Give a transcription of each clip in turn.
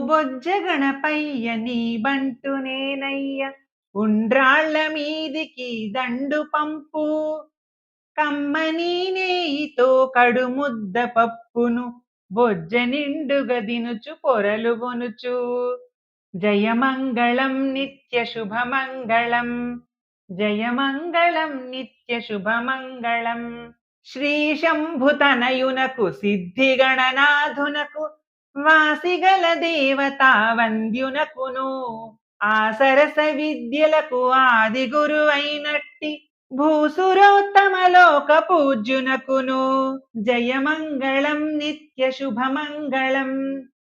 బొజ్జ గణపయ్య నీ బంటు నేనయ్య. ఉండ్రాళ్ళ మీదికి దండు పంపు. కమ్మని నేయితో కడు ముద్ద పప్పును. బొజ్జ నిండుగా దినుచు పొరలు గొనుచు జయమంగళం నిత్య శుభమంగళం. జయమంగళం నిత్య శుభమంగళం. శ్రీ శంభుతనయునకు సిద్ధిగణనాథునకు గణనాథునకు వాసిగల దేవతా వంద్యునకును ఆ సరస విద్యలకు ఆది గురువైనట్టి భూసురోత్తమలోక పూజ్యునకును జయమంగళం నిత్య శుభమంగళం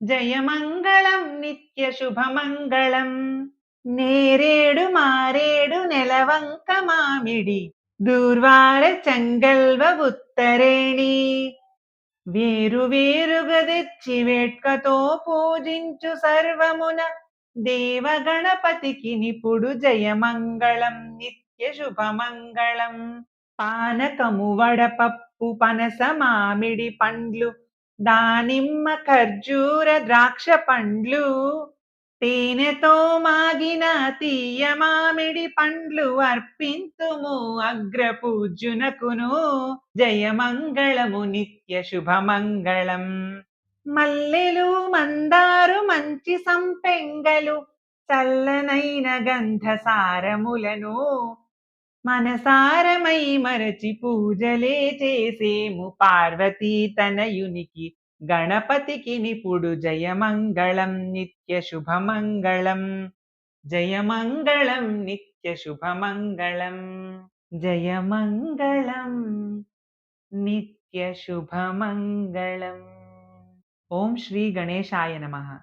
జయమంగళం నిత్య శుభమంగళం. నేరేడు మారేడు నెలవంక మామిడి దూర్వార చంగల్వ ఉత్తరేణి. వేరు వేరుగా తెచ్చి వేట్కతో పూజించు సర్వమున దేవగణపతికి నిపుడు జయమంగళం నిత్య శుభమంగళం. పానకము వడపప్పు పనస మామిడి పండ్లు దానిమ్మ ఖర్జూర ద్రాక్ష పండ్లు. తేనెతో మాగిన తీయ మామిడి పండ్లు అర్పింతుము అగ్రపూజ్యునకును. జయమంగళము నిత్య శుభమంగళం. మల్లెలు మందారు మంచి సంపెంగలు చల్లనైన గంధ సారములను మనసారమై మరచి పూజలే చేసేము పార్వతీ తనయునికి. గణపతికి నిపుడు జయమంగళం నిత్య శుభమంగళం. జయమంగళం నిత్య శుభమంగళం. జయమంగళం నిత్య శుభమంగళం. ఓం శ్రీ గణేశాయ నమ.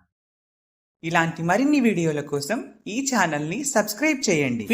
ఇలాంటి మరిన్ని వీడియోల కోసం ఈ ఛానల్ని సబ్స్క్రైబ్ చేయండి.